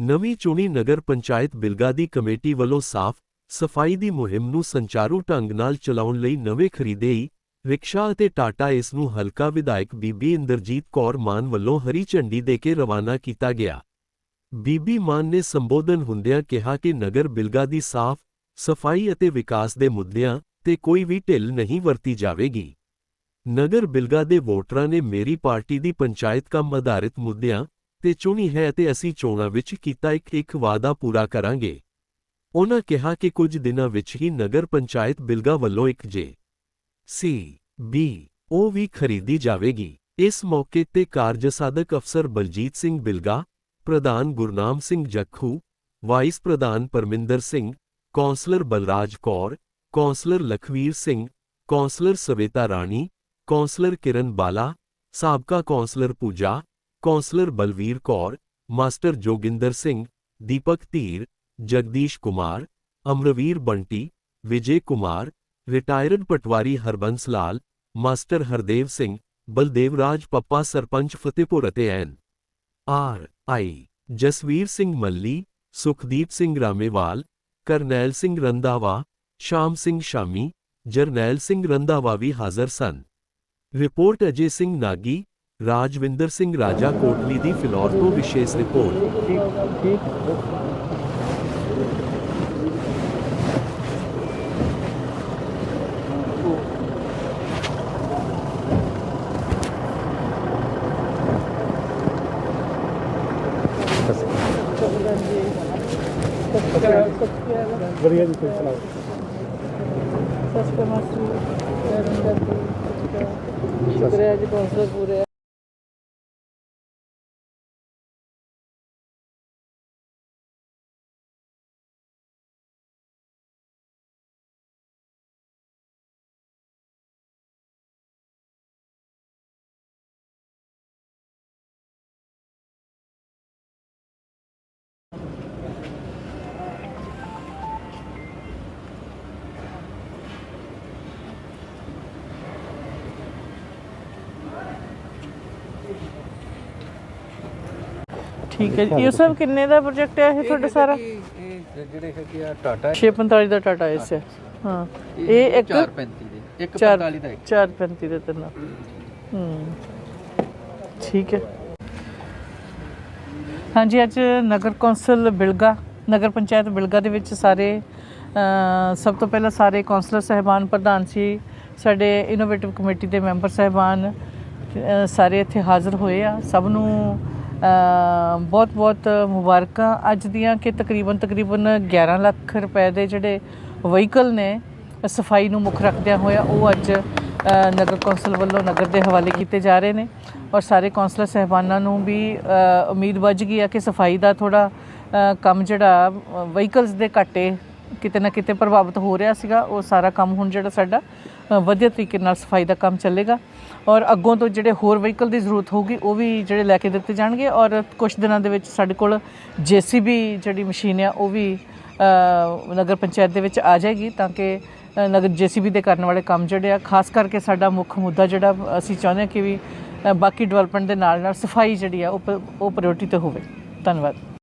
ਨਵੀਂ ਚੁਣੀ ਨਗਰ ਪੰਚਾਇਤ ਬਿਲਗਾ ਦੀ ਕਮੇਟੀ ਵੱਲੋਂ ਸਾਫ਼ ਸਫ਼ਾਈ ਦੀ ਮੁਹਿੰਮ ਨੂੰ ਸੰਚਾਰੂ ਢੰਗ ਨਾਲ ਚਲਾਉਣ ਲਈ ਨਵੇਂ ਖਰੀਦੇਈ ਰਿਕਸ਼ਾ ਅਤੇ ਟਾਟਾ ਇਸ ਨੂੰ ਹਲਕਾ ਵਿਧਾਇਕ ਬੀਬੀ ਇੰਦਰਜੀਤ ਕੌਰ ਮਾਨ ਵੱਲੋਂ ਹਰੀ ਝੰਡੀ ਦੇ ਕੇ ਰਵਾਨਾ ਕੀਤਾ ਗਿਆ। ਬੀਬੀ ਮਾਨ ਨੇ ਸੰਬੋਧਨ ਹੁੰਦਿਆਂ ਕਿਹਾ ਕਿ ਨਗਰ ਬਿਲਗਾ ਦੀ ਸਾਫ਼ ਸਫ਼ਾਈ ਅਤੇ ਵਿਕਾਸ ਦੇ ਮੁੱਦਿਆਂ ਤੇ ਕੋਈ ਵੀ ਢਿੱਲ ਨਹੀਂ ਵਰਤੀ ਜਾਵੇਗੀ। ਨਗਰ ਬਿਲਗਾ ਦੇ ਵੋਟਰਾਂ ਨੇ ਮੇਰੀ ਪਾਰਟੀ ਦੀ ਪੰਚਾਇਤ ਕੰਮ ਆਧਾਰਿਤ ਮੁੱਦਿਆਂ ਤੇ ਚੁਣੀ ਹੈ ਅਤੇ ਅਸੀਂ ਚੋਣਾਂ ਵਿੱਚ ਕੀਤਾ ਇੱਕ ਇੱਕ ਵਾਅਦਾ ਪੂਰਾ ਕਰਾਂਗੇ। ਉਨ੍ਹਾਂ ਕਿਹਾ ਕਿ ਕੁਝ ਦਿਨਾਂ ਵਿੱਚ ਹੀ ਨਗਰ ਪੰਚਾਇਤ ਬਿਲਗਾ ਵੱਲੋਂ ਇੱਕ ਜੇ ਸੀ, ਬੀ ਉਹ ਵੀ ਖਰੀਦੀ ਜਾਵੇਗੀ। ਇਸ ਮੌਕੇ ਤੇ ਕਾਰਜਸਾਧਕ ਅਫਸਰ ਬਲਜੀਤ ਸਿੰਘ ਬਿਲਗਾ, ਪ੍ਰਧਾਨ ਗੁਰਨਾਮ ਸਿੰਘ ਜੱਖੂ, ਵਾਈਸ ਪ੍ਰਧਾਨ Parminder Singh, councillor Balraj Kaur, councillor Lakhvir Singh, councillor Sweta Rani, councillor Kiran Bala, ਸਾਬਕਾ councillor Pooja councillor Balvir Kaur, master Joginder Singh, Deepak Teer, Jagdish Kumar, Amarvir Bunty, Vijay Kumar, retired patwari Harbans Lal, master Hardev Singh, Baldevraj Pappa sarpanch Fatehpur N. R. I. Jasvir Singh Malli, Sukhdeep Singh Ramewal, Karnail Singh Randhawa, Shyam Singh Shami, Jarnail Singh Randhawa भी हाजिर सन. Report Ajay Singh Nagi Rajwinder Singh Raja Kotli ਦੀ ਫਿਲੌਰ ਤੋਂ ਵਿਸ਼ੇਸ਼ report. ਵਧੀਆ ਜੀ ਤੁਸੀਂ ਸੁਣਾਓ? ਸਸਤੇ ਮਾਸੀ ਰੰਗਤ ਸ਼ੁਕਰੀਆ ਜੀ ਕੌਂਸਲਰ ਪੂਰੇ ਠੀਕ ਹੈ ਜੀ। ਇਹ ਸਭ ਕਿੰਨੇ ਦਾ ਪ੍ਰੋਜੈਕਟ ਹੈ ਇਹ ਤੁਹਾਡਾ ਸਾਰਾ? ਇਹ ਜਿਹੜੇ ਹੈਗੇ ਆ ਟਾਟਾ 645 ਦਾ ਟਾਟਾ ਇਸ ਹੈ। ਹਾਂ। ਇਹ ਇੱਕ 435 ਦੇ ਇੱਕ 4 45 ਦਾ ਇੱਕ। 435 ਦੇ ਤਿੰਨ। ਹੂੰ। ਠੀਕ ਹੈ। ਹਾਂਜੀ ਅੱਜ ਨਗਰ ਕੌਂਸਲ ਬਿਲਗਾ ਨਗਰ ਪੰਚਾਇਤ ਬਿਲਗਾ ਦੇ ਵਿੱਚ ਸਾਰੇ ਸਭ ਤੋਂ ਪਹਿਲਾਂ ਸਾਰੇ ਕੌਂਸਲਰ ਸਹਿਬਾਨ ਪ੍ਰਧਾਨ ਸੀ ਸਾਡੇ ਇਨੋਵੇਟਿਵ ਕਮੇਟੀ ਦੇ ਮੈਂਬਰ ਸਹਿਬਾਨ ਸਾਰੇ ਇੱਥੇ ਹਾਜ਼ਰ ਹੋਏ ਆ। ਸਭ ਨੂੰ ਬਹੁਤ ਬਹੁਤ ਮੁਬਾਰਕਾਂ। ਅੱਜ ਦੀਆਂ ਕਿ ਤਕਰੀਬਨ ਤਕਰੀਬਨ 11 ਲੱਖ ਰੁਪਏ ਦੇ ਜਿਹੜੇ ਵਹੀਕਲ ਨੇ, ਸਫ਼ਾਈ ਨੂੰ ਮੁੱਖ ਰੱਖਦਿਆਂ ਹੋਇਆ ਉਹ ਅੱਜ ਨਗਰ ਕੌਂਸਲ ਵੱਲੋਂ ਨਗਰ ਦੇ ਹਵਾਲੇ ਕੀਤੇ ਜਾ ਰਹੇ ਨੇ। ਔਰ ਸਾਰੇ ਕੌਂਸਲਰ ਸਹਿਬਾਨਾਂ ਨੂੰ ਵੀ ਉਮੀਦ ਵੱਜ ਗਈ ਆ ਕਿ ਸਫ਼ਾਈ ਦਾ ਥੋੜਾ ਕੰਮ ਜਿਹੜਾ ਵਹੀਕਲਸ ਦੇ ਘਾਟੇ ਕਿਤੇ ਨਾ ਕਿਤੇ ਪ੍ਰਭਾਵਿਤ ਹੋ ਰਿਹਾ ਸੀਗਾ ਉਹ ਸਾਰਾ ਕੰਮ ਹੁਣ ਜਿਹੜਾ ਸਾਡਾ ਵਧੀਆ ਤਰੀਕੇ ਨਾਲ ਸਫ਼ਾਈ ਦਾ ਕੰਮ ਚੱਲੇਗਾ। ਔਰ ਅੱਗੋਂ ਤੋਂ ਜਿਹੜੇ ਹੋਰ ਵਹੀਕਲ ਦੀ ਜ਼ਰੂਰਤ ਹੋਊਗੀ ਉਹ ਵੀ ਜਿਹੜੇ ਲੈ ਕੇ ਦਿੱਤੇ ਜਾਣਗੇ। ਔਰ ਕੁਝ ਦਿਨਾਂ ਦੇ ਵਿੱਚ ਸਾਡੇ ਕੋਲ ਜੀਸੀਬੀ ਜਿਹੜੀ ਮਸ਼ੀਨ ਆ ਉਹ ਵੀ ਨਗਰ ਪੰਚਾਇਤ ਦੇ ਵਿੱਚ ਆ ਜਾਏਗੀ ਤਾਂ ਕਿ ਅ, ਨਗਰ ਜੀਸੀਬੀ ਦੇ ਕਰਨ ਵਾਲੇ ਕੰਮ ਜਿਹੜੇ ਆ ਖਾਸ ਕਰਕੇ ਸਾਡਾ ਮੁੱਖ ਮੁੱਦਾ ਜਿਹੜਾ ਅਸੀਂ ਚਾਹੁੰਦੇ ਹਾਂ ਕਿ ਵੀ ਬਾਕੀ ਡਿਵੈਲਪਮੈਂਟ ਦੇ ਨਾਲ ਨਾਲ ਸਫ਼ਾਈ ਜਿਹੜੀ ਆ ਉਹ ਪ- ਉਹ ਪ੍ਰਾਇੋਰਟੀ ਤੇ ਹੋਵੇ। ਧੰਨਵਾਦ।